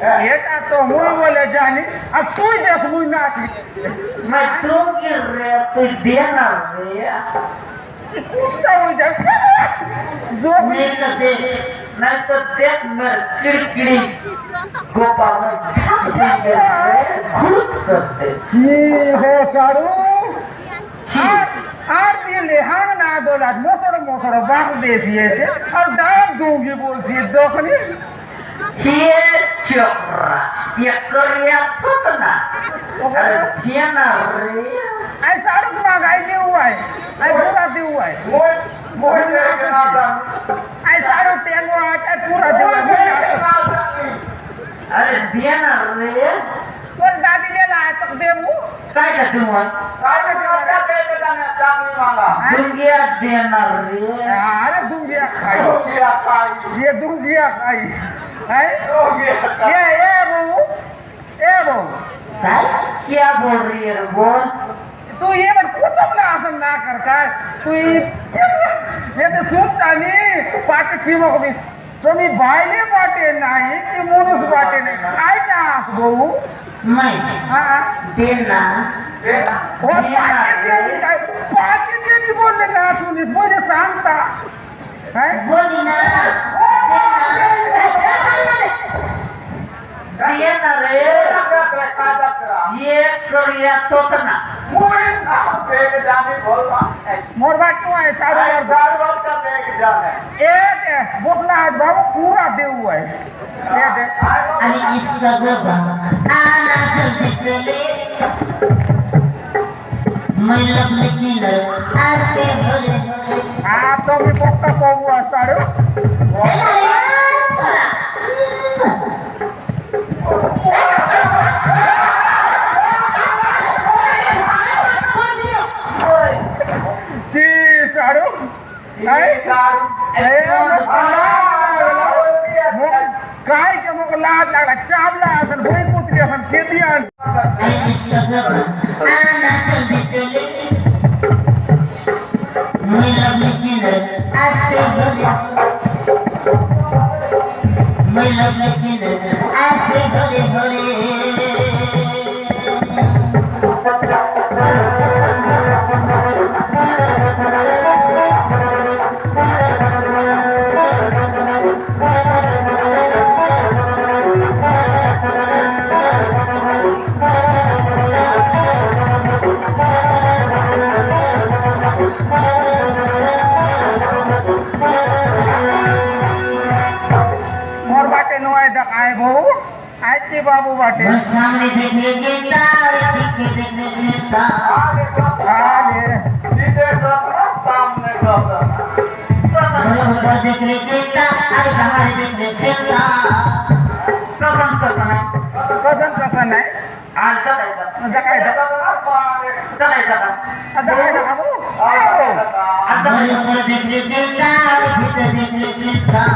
ए ए ए এটা তো মুই বলে জানি আর তুই দেখ মুই নাচি मैं दूंगी रे तू देना रे কুত্তা মুই দেখ मैं तो देख मैं तो देख मेरे किड़किड़ी गोपा में ढक देंगे रे घुस सकते ছি হো সারু আর আর দিলে হাং না দোলাত মোসর মোসর বাঁক দিয়ে দিয়েছে আর দাম दूंगी বলছি দোকানি ya kerja putna dia nari ay sarap na ay ni uway ay pura di uway moy moy na kanada ay sarap ti ang uway ay pura di uway ay dia nari कोण दादी लिहिला आहे तर देऊ काय करते मग काय ये दुंगिया खाई है ये ये बहू ये बहू क्या बोल रही है बोल तू ये मत कुछ अपना आसन ना करता है तू ये तो सुनता नहीं पाकिस्तान को भी तुम्ही बायले वाटे नाही की मोनूस वाटे नाही. काय ना भाऊ? नाही. ते ना हो पाचशे काय? बोलले ना तुम्ही. बोले सांगता. काय? बोली ना. हो, रे. ये करिया तोतना मोर बात क्यों है सारू और ए दे बोखला है बाबू पूरा दे हुआ है ये दे अरे इसका गोबा आना जल्दी चले मैं लब लेकिन ऐसे भरे हाँ तो भी बोखता को हुआ सारू काय के मग लाज लागला चावला असन भुई कुत्री असन खेती असन अरे इसका गोबा आना जल्दी चले मैं लब लेकिन ऐसे भरे मैं लब लेकिन ऐसे भरे भरे দেখতে পাবো বাটে সামনে দেখলে গেতার পিছে দেখলে গেতার আগে পিছে কথা সামনে কথা দেখলে গেতার আর বাহারে দেখলে গেতার প্রথম কথা না প্রথম কথা নাই। আর দেখাই দাও। দেখাই দাও। দেখাই দাও। দেখাই দাও দেখলে গেতার ভিতরে দেখলে গেতার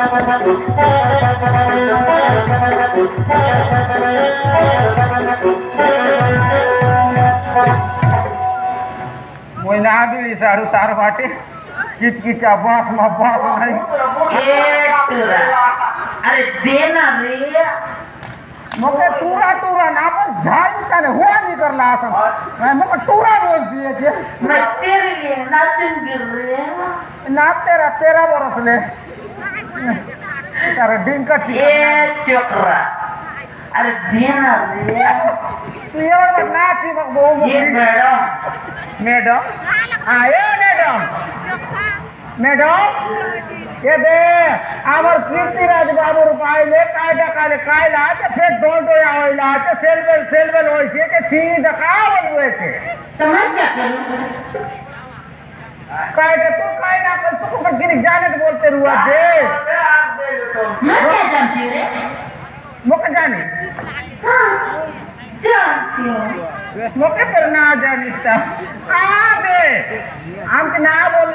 देखने के तार मोर बाहर देखने के तार ऊपर देखने के तार दक बुआ ले चलो काम मलो का ले चलो काम मलो का देखी करती न चले अरे इसका जगह आना जल्दी चले मैं लोग देखी दे ऐसे भोले भोले मैं लोग देखी दे ऐसे भोले भोले मुई ना दिली सारू तार बाटे। किचकिचा बाँस में बाँस नहीं अरे देना रे। मग टुरा टुरा ना झाली का नाही हुआ नाही करला असं नाही मग टुरा बोलतीये ते मैं तेरे लिए नाचूँगी रे ना तेरा तेरा बरसले तारा તારે ઢીંગ કચી એ ચોકરા અરે ધીન તું એવો નાચી બહુ મેડમ મેડમ હા એ મેડમ મેડમ એ દે আমার কীর্তিরাজ বাবুর পাইলে কায়দা কালে কায়লা আছে ফের দোলদোয়া হইলা আছে সেলবেল সেলবেল হয়েছে কে চিনি দেখা হয়েছে কায়দা তো কায়না করে তো গিরি জানেট বলতে রুয়াছে मेरे मौके जाने। मौके पर ना जाने आम ना बोल